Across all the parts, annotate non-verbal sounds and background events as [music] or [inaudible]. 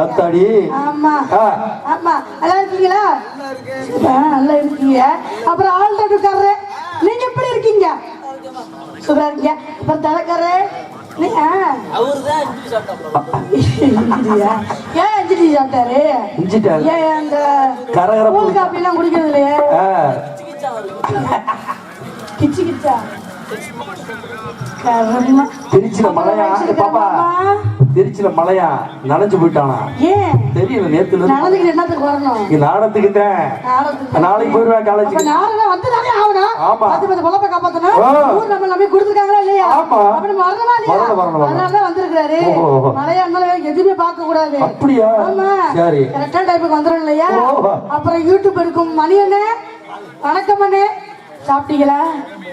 அத்தாடி ஆமா. ஆமா. நல்லா இருக்கீங்களா? நல்லா இருக்கீங்க. அப்புறம் ஆல்ரெடிக்காரரு நீங்க எப்படி இருக்கீங்க? சூப்பரா இருக்கீங்க. அப்புறம் தலைக்காரரு. குடிக்கிறது இல்லையே. கிச்சு கிச்சா திருச்சியில மழையா பாப்பா. திருச்சியில மழையா நனைஞ்சு போயிட்டானா? தெரியல நேத்துல இங்க நாடத்துக்கு தான். நாளைக்கு போயிருவேன் ஆகணும். ஆமா. எதுவுமே பார்க்க கூடாது. அப்படியா. சரி. டைமுக்கு வந்துரும் இல்லையா? அப்புறம் யூடியூப் இருக்கும் மணி அண்ணே. வணக்கம் அண்ணே. சாப்பிட்டீங்களா?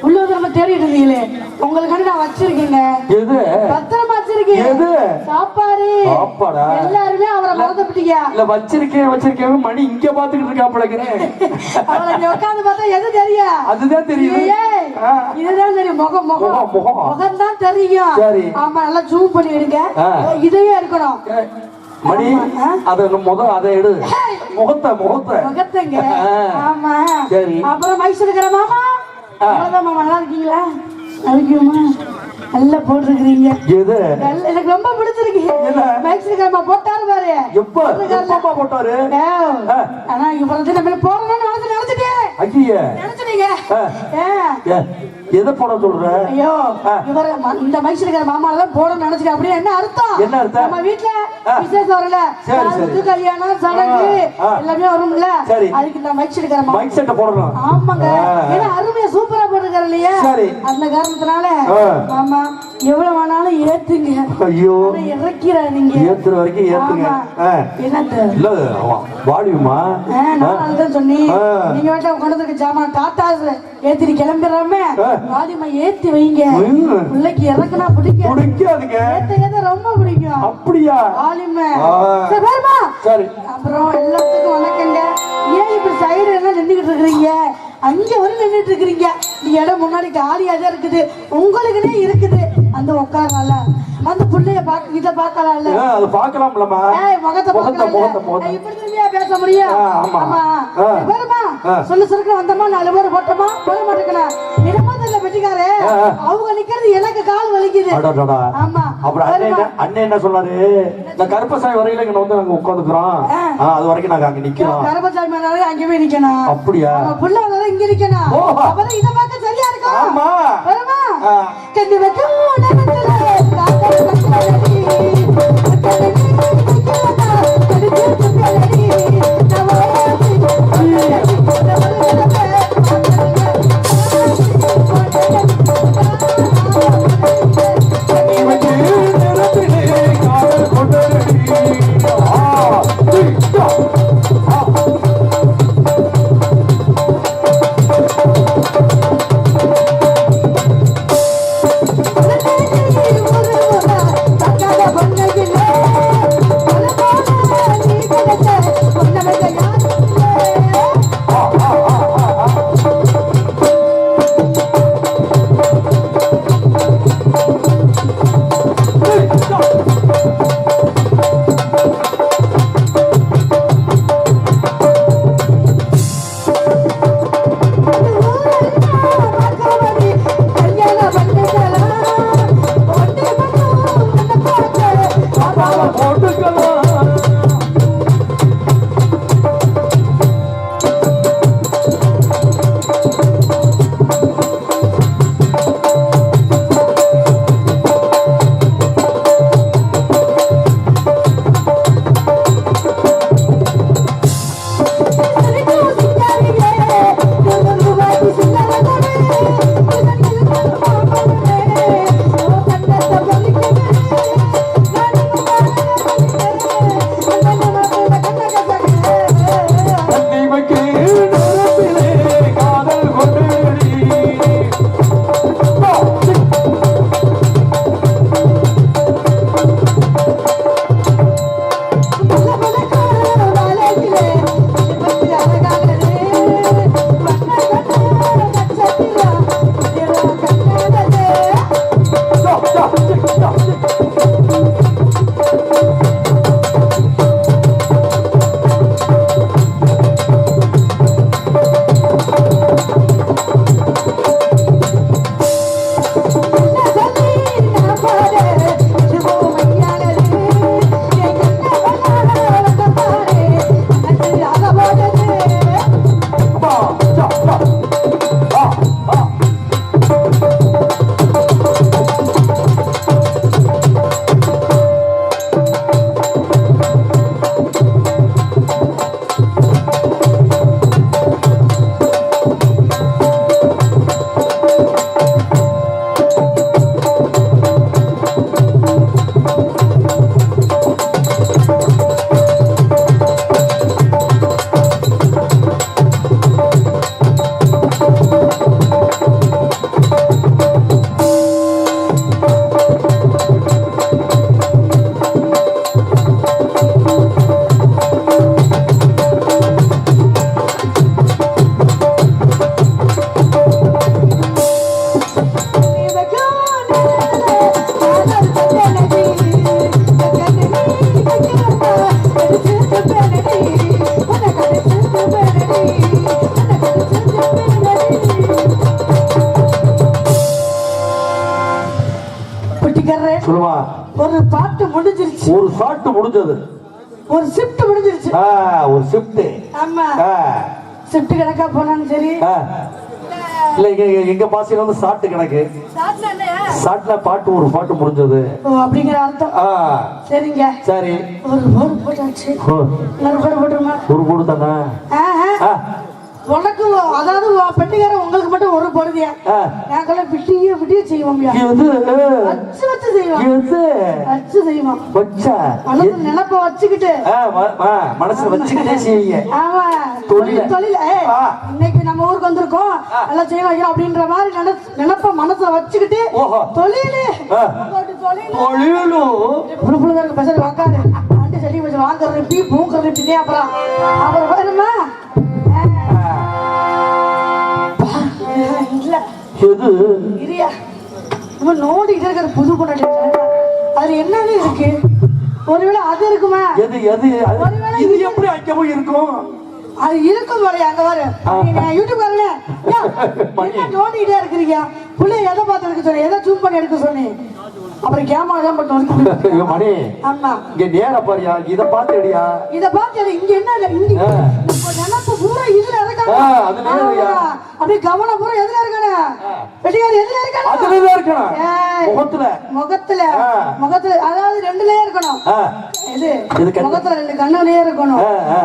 உள்ள வந்து நம்ம தேடிட்டு இருந்தீங்களே. உங்களுக்காண்டி நான் வச்சிருக்கேங்க. எது? பத்திரமா வச்சிருக்கேன். எது? சாப்பாடு. சாப்பாடா? எல்லாருமே அவரை மறந்துபிட்டீங்க இல்ல வச்சிருக்கேன் வச்சிருக்கேன். மணி இங்க பாத்துக்கிட்டு இருக்காப்பழக்கிறேன் [laughs] அவளை இங்க உட்கார்ந்து பார்த்தா எது தெரியும் அதுதான் ஆ. இதுதான் தெரியும். முகம் முகம். முகம், தான் தெரியும். சரி. ஆமா நல்லா ஜூம் பண்ணி எடுங்க. இதையே இருக்கணும். மணி அத முத அதை எடு. முகத்தை முகத்தை. முகத்தங்க. ஆமா. சரி. அப்புறம் மைசூர் இருக்கிற மாமா. அவ்வளவுதான் மாமா நல்லா இருக்கீங்களா? இருக்கீமா நல்லா போட்டிருக்கிறீங்க. எது? எனக்கு ரொம்ப பிடிச்சிருக்கு. என்ன? மைசூர் இருக்கிற மாமா போட்டாரு பாரு. எப்ப? எப்பமா போட்டாரு. ஆனா இவரை வந்து நம்ம நினைச்சு நினைச்சிட்டேன் ஐய. நினைச்சிட்டீங்க? எதை போட சொல்ற ஐயோ. இவர் இந்த மைசூர் இருக்கிற மாமால தான் போட நினைச்சிட்டு அப்படியே என்ன அர்த்தம் என்ன அர்த்தம்? நம்ம வீட்ல. விசேஷம் வரல சரி, கல்யாணம் சடங்கு. எல்லாமே வரும்ல. அதுக்கு இந்த மைசூர் இருக்கிற மாமா மைக் செட்டை போடணும் ஆமாங்க. ஏன்னா அருமையா சூப்பரா போட்டிருக்காரு இல்லையா சரி. அந்த காரணத்தினால ஆ. எவ்வளவு வேணாலும் ஏத்துங்க. ஐயோ. ஆனா இறக்கிறா நீங்க ஏத்துற வரைக்கும் ஏத்துங்க. என்னது இல்ல நான் அதுதான் சொன்னேன். நீங்க வேண்டாம் கொண்டு வந்திருக்க ஜாமான் டாட்டா ஏத்திட்டு கிளம்பிடுறாம ஆ. வாலிமா ஏத்தி வைங்க. பிள்ளைக்கு இறக்குனா பிடிக்கும் பிடிக்காதுங்க. ஏத்த ஏத்த ரொம்ப பிடிக்கும். அப்படியா? வாலிமை ஆ. சரி, அப்புறம் எல்லாத்துக்கும் வணக்கங்க. ஏன் இப்படி சைடு எல்லாம் நின்றுகிட்டு இருக்கிறீங்க? அங்க ஒரு நின்றுட்டு இருக்கிறீங்க. இந்த இடம் முன்னாடி காலியா தான் இருக்குது. உங்களுக்குனே இருக்குது. அந்த உட்காரல அந்த புள்ளைய பார்க்க இதை பார்க்கலாம்ல. ஆ, அது பார்க்கலாம்லம்மா. ஏய், முகத்தை முகத்தை. முகத்தை முகத்தை. இப்படி திரும்பியா பேச முடியும்? ஆமா. பாருமா. சொல்லு சுருக்க வந்தோமா நாலு பேர் போட்டோமா? போட மாட்டேங்கலாம் இடமா தெரியல வெட்டிக்காரு. அவங்க நிக்கிறது எனக்கு கால் வலிக்குது. அடடடா. ஆமா. அப்புறம் அண்ணன் அண்ணன் என்ன சொன்னாரு? இந்த கருப்பசாமி வரையில இங்க வந்து நாங்க உட்காந்துக்கிறோம். ஆ. அது வரைக்கும் நாங்க அங்க நிக்கிறோம். கருப்பசாமி மேனாலே அங்கே போய் நிக்கணும். அப்படியா? புள்ள வந்தாலும் இங்க நிக்கணும். அப்பதான் இதை பார்க்க சரியா ஆமா. கண்ணு வைக்கும் உடனத்துல காத்தடி முடிஞ்சது. ஒரு ஷிஃப்ட் முடிஞ்சிருச்சு. ஆ, ஒரு ஷிஃப்ட் ஆமா. ஷிஃப்ட் கணக்கா போனாலும் சரி. இல்ல எங்க எங்க- பாசையில வந்து ஷாட் கணக்கு? ஷாட்ல பாட்டு ஒரு பாட்டு முடிஞ்சது. அப்படிங்கிற அர்த்தம். சரிங்க. சரி. ஒரு போடு போட்டாச்சு. இன்னொரு போடு போட்டுருமா? ஒரு போடு தானே? உனக்கு அதாவது பெட்டிக்காரன் உங்களுக்கு மட்டும் ஒரு போடுதியா ஆ. நாங்கெல்லாம் விட்டிய விட்டிய செய்வோம்யா. இது வச்சு வச்சு செய்வோம் வச்சு மனசு நினைப்ப வச்சுக்கிட்டு. மனசுல செய்வீங்க ஆமா. தொழில. தொழில். இன்னைக்கு நம்ம ஊருக்கு வந்திருக்கோம். நல்லா ஐயா அப்படின்ற மாதிரி நினைப்ப மனசுல வச்சுக்கிட்டு. தொழில். தொழிலும் பேசுறது வாக்காது ஆண்டி சொல்லி வச்சு வாங்குறது பீ பூங்குறது பின்னே அப்புறம். அப்புறம் வேணுமா இல்ல. எது? நம்ம நோண்டிட்டு இருக்கிற புது பொண்ணு அது என்னது இருக்கு? ஒருவேளை அது இருக்குமா? எது எது இது எப்படி போய் இருக்கும் அது இருக்கும் வரை அங்க வர யூடியூப் என்ன [laughs] நோண்டிட்டே இருக்கிறீங்க? புள்ள எதை பார்த்து எடுக்க சொன்னேன் எதை ஜூம் பண்ணி எடுக்க சொன்னேன் அப்புறம் கேமரா தான் [laughs] ஐயோ, மணி. ஆமா. இங்க நேர பாரியா இத பாத்து அடியா இத பார்த்து இங்க என்ன இல்ல, இங்க பூரா இதுல இருக்காங்க அதுல. அப்படியே கவனம் பூரா எதுல இருக்கானே? வெட்டிக்காரி எதுல இருக்கானே? அதுலதான் இருக்கணும். முகத்துல. முகத்துல. முகத்துல அதாவது ரெண்டுலயே இருக்கணும். இது. முகத்துல ரெண்டு கண்ணுலயே இருக்கணும்.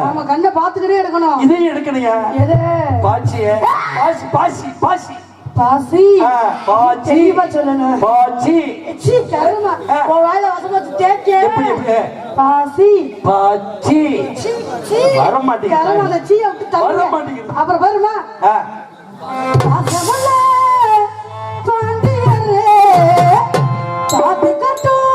ஆமா கண்ணை பாத்துக்கிட்டே இருக்கணும். இதையும் எடுக்கணையா எது? பாச்சிய பாசி பாசி பாசி பாசி. பாச்சி தெளிவா சொல்லணும். பாச்சி சீ, கருமா. உன் வாயில வசமா தேக்க பாசி. பாச்சி சீ, சீ. வர மாட்டேங்குது. கருமா, அந்த சீயை விட்டு. வர மாட்டேங்குது. அப்புறம் வருமா? ஆ, பாசமுள்ள பாண்டியரே, பாதுகாட்டும்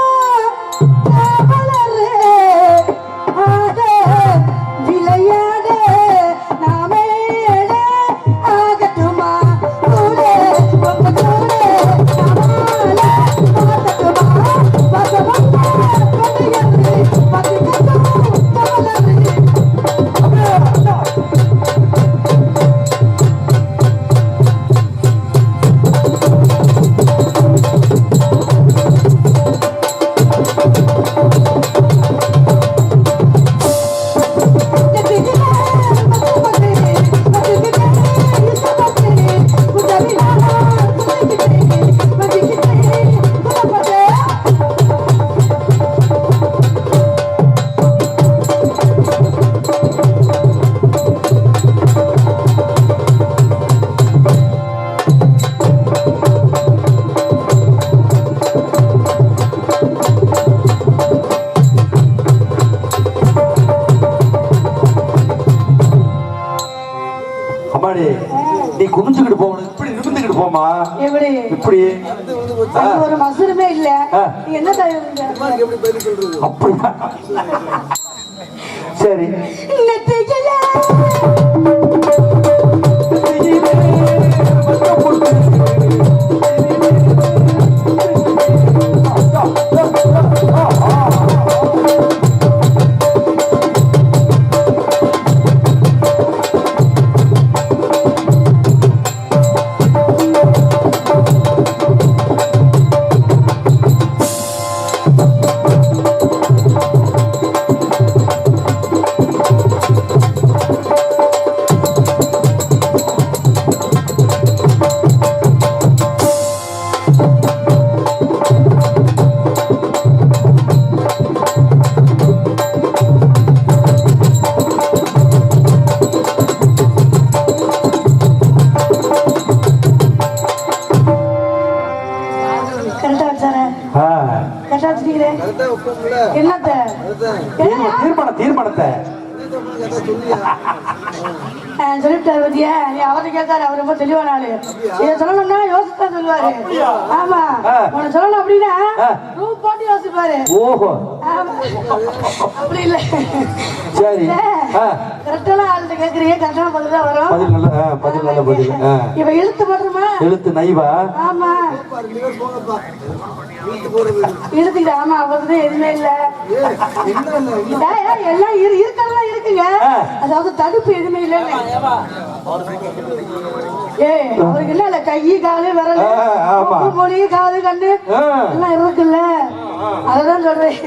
ஒரு மசுருமே இல்ல. என்ன அப்படியா? தீர்மானம் தீர்மானத்தை. சொல்லிட்டாரு பத்தியா நீ அவரை கேட்காரு அவர் ரொம்ப தெளிவான ஆளு. இதை சொல்லணும்னா யோசிச்சா சொல்லுவாரு. ஆமா. உன சொல்லணும் அப்படின்னா ரூம் போட்டு யோசிப்பாரு ஓஹோ. அப்படி இல்ல. சரி. கரெக்டான ஆள்கிட்ட கேக்குறீங்க. கரெக்டான பதில் தான் வரும்? பதில் நல்ல பதில் நல்ல பதில். இவ எழுத்து நைவா? ஆமா. ஆமா எதுவுமே இல்ல. எல்லாம் இரு இருக்கிறதெல்லாம் இருக்குங்க. அதாவது தடுப்பு எதுவுமே இல்ல ஏய் அவருக்கு இல்ல? கை காலு விரல் மொழி காது கண்ணு எல்லாம் இருக்குல்ல? அதான் சொல்றேன்.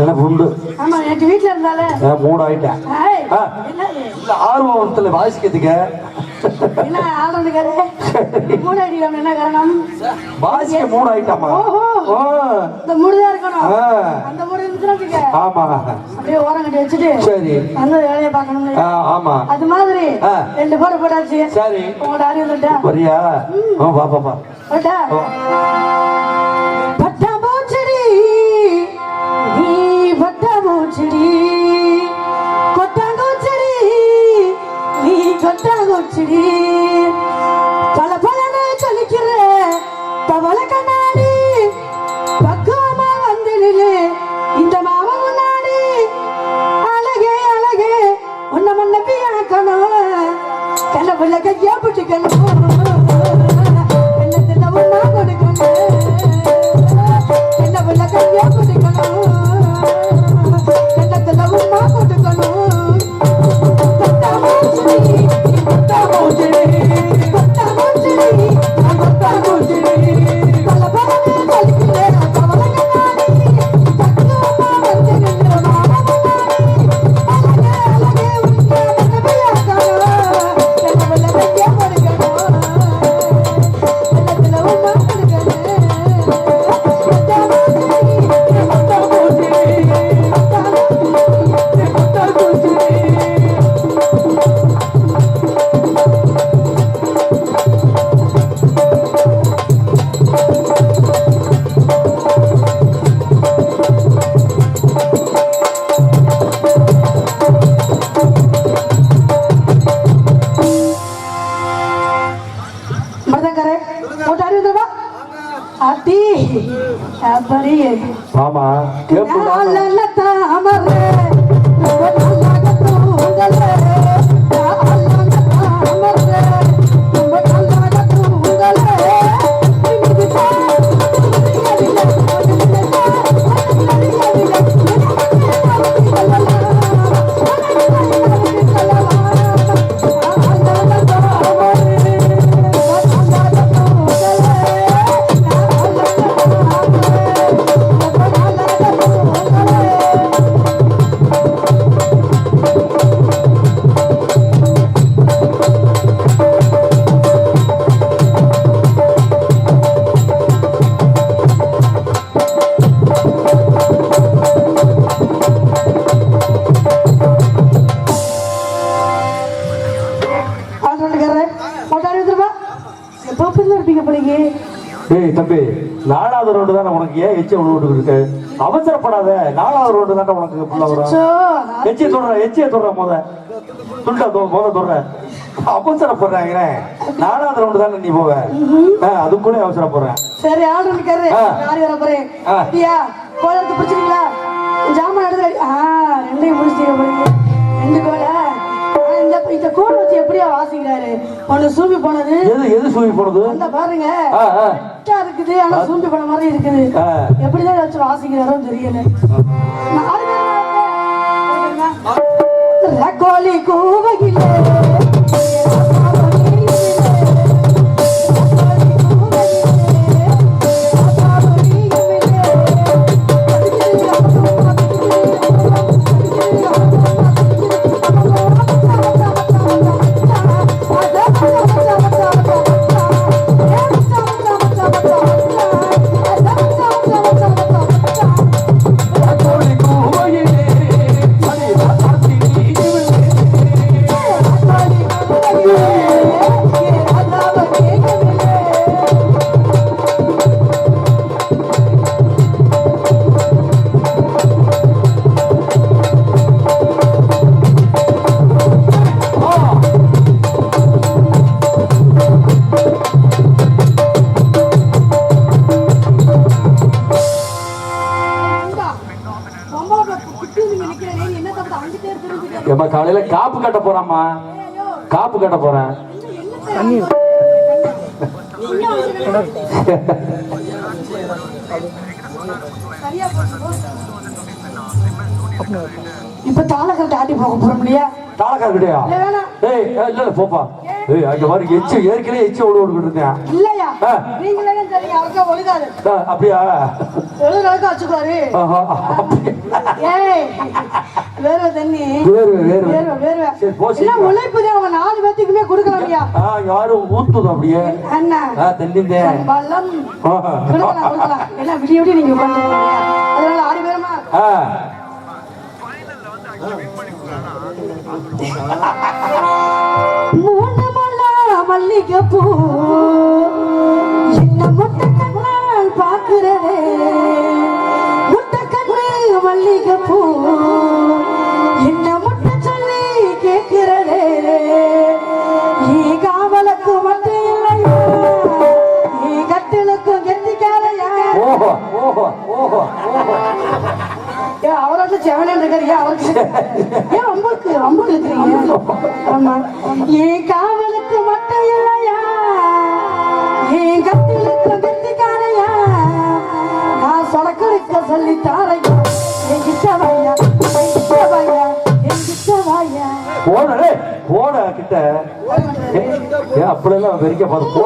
எனக்கு உண்டு. ஆமா எனக்கு வீட்ல இருந்தாலே. நான் மூட் ஆயிட்டேன் இல்ல ஆர்வத்துல வாசிக்கிறதுக்கு. என்ன ஆளுங்கறே மூட் ஆயிடுவாங்க என்ன காரணம்? வாசிக்க மூட் ஆயிட்டாமா ஓ இந்த மூட் தான் அந்த மூட் இருந்துச்சுனா ஆமா. கட்டி வச்சிட்டு சரி. அந்த வேலைய பார்க்கணும் ஆமா. அது மாதிரி ரெண்டு பேரும் போடாச்சு சரி. உங்களோட அறிவு இல்லடா வரியா? ஓ வா வா வா. ஆமா கேப்பு தாமரை. தம்பி நாலாவது ரோடு தானே உனக்கு ஏன் எச்சி விழுவிட்டு இருக்கு அவசரப்படாத. நாலாவது ரோடு தானே உனக்கு ஃபுல்லா வரும். எச்சியை தொடுற எச்சியை தொடுற முத. துண்டா தொ- முத தொடுற. அவசரப்படுறாங்க நாலாவது ரவுண்டு தானே நீ போவ. அதுக்குள்ளே அவசரப்படுறேன் சரி ஆள் இருக்காரு. யார் வர போறேன்? ஆ. ஐயா கோல எடுத்து பிடிச்சிருக்கீங்களா? ஜாமான் எடுத்து. ஆ ரெண்டையும் பிடிச்சிங்க போறீங்க. ரெண்டு கோலை. இந்த இந்த கோல் வச்சு எப்படியா வாசிக்கிறாரு? ஒண்ணு சூம்பி போனது. எது எது சூழி போனது? அந்த பாருங்க. கரெக்டா இருக்குது ஆனா சூம்பி போன மாதிரி இருக்குது. எப்படிதான் வச்சு வாசிக்கிறாரோ தெரியல கட்ட போறாம்மா? காப்பு கட்ட போறேன். இப்ப தாளக்கட்டு ஆட்டி போக போறோம் இல்லையா? வேணாம். ஏய் இல்ல போப்பா. ஏய் அங்க பாரு எச்சு ஏற்கனவே எச்சு விழு விட்டுக்கிட்டு இருந்தேன். இல்லையா? ஆ. நீங்களே தெரியும் அவருக்கா ஒழுகாது. அப்படியா? ஒழுகாதுக்கு வச்சுக்குவாரு ஆஹா, அப்படி. ஏய் வேர்வை தண்ணி. வேர்வை, வேர்வை. வேர்வை வேர்வை. சரி, போ, என்ன சீக்கிரம். உழைப்பு தான் அவங்க நாலு பேத்துக்குமே கொடுக்கலாம்யா? ஆ, யாரும் ஊத்துது அப்படியே? அண்ணா ஆ, தென்னிந்தே. பலம். ஆஹா. கொடுக்கலாம் விடிய விடிய நீங்க அதனால ஆடி பேருமா? ஆ, [laughs] மல்லிகை பூ என்ன முட்டை கண்ணால் பாக்குறதே முட்டை கண்ணு மல்லிகை பூ என்ன முட்டை சொல்லி கேட்கிறதே? ஈ காவலுக்கு மட்டும் இல்லையா? ஈ கட்டிலுக்கு கெட்டிக்காரையா? ஓஹோ ஓஹோ ஓஹோ ஓஹோ. ஏன் அவரோட செவனன் இருக்காரு ஏன் அவருக்கு ஏன் அம்புக்கு இருக்கிறீங்க. ஆமா. என் கேட்ட அப்படியெல்லாம் வெறிக்க பார்த்து போ.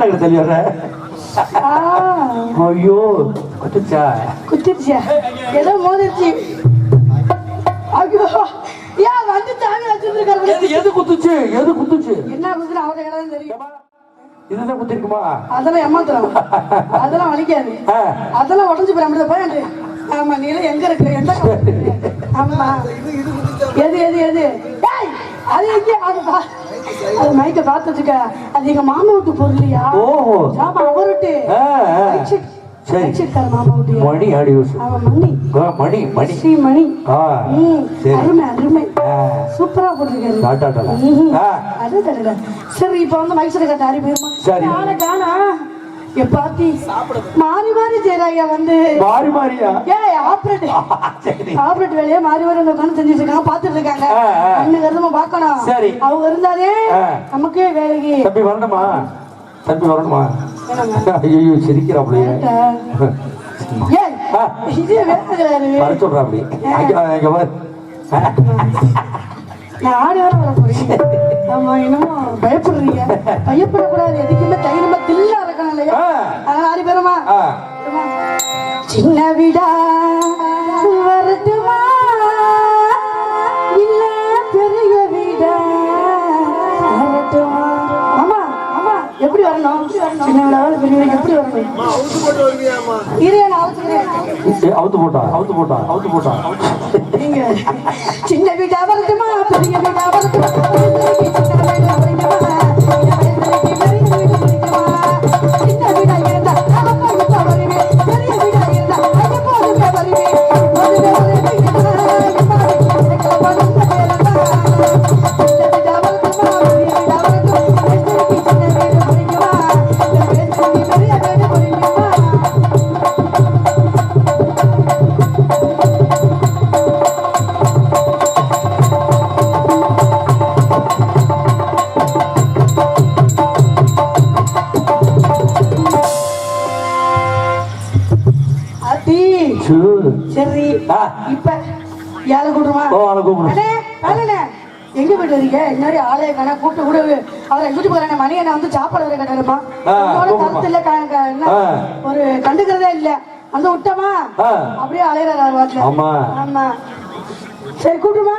வர்ற ஆ. ஐயோ குத்துச்சா? குத்திருச்சியா ஏதோ மோதிருச்சு. ஐயோ. ஏன் வந்து தாவி வச்சிருக்காரு எது எது குத்துச்சு? எது குத்துச்சு? என்ன குத்துரு அவங்க கிட்ட தெரியும். இதுதான் குத்திருக்குமா? அதெல்லாம் ஏமாத்துறோம் அதெல்லாம் வலிக்காது. அதெல்லாம் உடஞ்சு போய் அப்படி போயாண்டு ஆமா நீ எங்க இருக்கிற? எந்த? ஆமா. எது எது எது? அது எங்கே அது மைக்க பார்த்து வச்சுக்க அது எங்க மாமா வீட்டு பொருளியா? ஓஹோ. ஆமா அவருட்டு. சரி. மணி அவன் மணி. மணி ஸ்ரீ மணி அருமை அருமை. சூப்பரா போட்டிருக்காரு. அது. சரி இப்ப வந்து மைசூர் கட்ட அரி போயிருமா சரி. ஆளை காணா எப்பாத்தி மாறி மாறி செய்யறாங்க வந்து மாறி மாறியா? ஏய் ஆப்ரேட் ஆப்ரேட் வேலையை மாறி மாறி உட்காந்து செஞ்சுட்டு இருக்காங்க பாத்துட்டு இருக்காங்க. அண்ணன் கருமா பார்க்கணும். சரி. அவங்க இருந்தாலே. நமக்கே வேலைக்கு. தம்பி வரணுமா? தம்பி வரணுமா? ஐயோ சிரிக்கிறாப்லையே. இது வேலைங்கிறாரு வர சொல்றா அப்படி. அங்க இங்க வர நான் ஆடி வர வர போறேன். ஆமா என்னமோ பயப்படுறீங்க. பயப்படக்கூடாது. எதுக்குமே தைரியமா தில்லா இருக்கணும் இல்லையா ஆ. அதனால ஆடி பேருமா. சின்ன வீடா வரட்டுமா இல்ல பெரிய வீடா. வரட்டுமா. ஆமா ஆமா எப்படி வரணும்? சின்ன வீடா பெரிய வீடா எப்படி வரணும்? இரு நான் அவுத்து போட்டா அவுத்து போட்டா அவுத்து போட்டா. நீங்க சின்ன வீடா வரட்டுமா பெரிய வீடா யாரை கூட்டுமா ஓ அவனை கூப்பிடு. அண்ணே அண்ணே எங்க போயிட்டு வரீங்க இன்னொரு ஆளே கடை கூட்டு கூட அவரை யூடியூப் வரேன் மணி என்ன வந்து சாப்பாடு வர கட்டாருமா. கருத்து இல்ல. ஒரு கண்டுக்கிறதே இல்ல. வந்து விட்டமா. அப்படியே அலையிறாரு ஆமா. ஆமா. சரி கூட்டுமா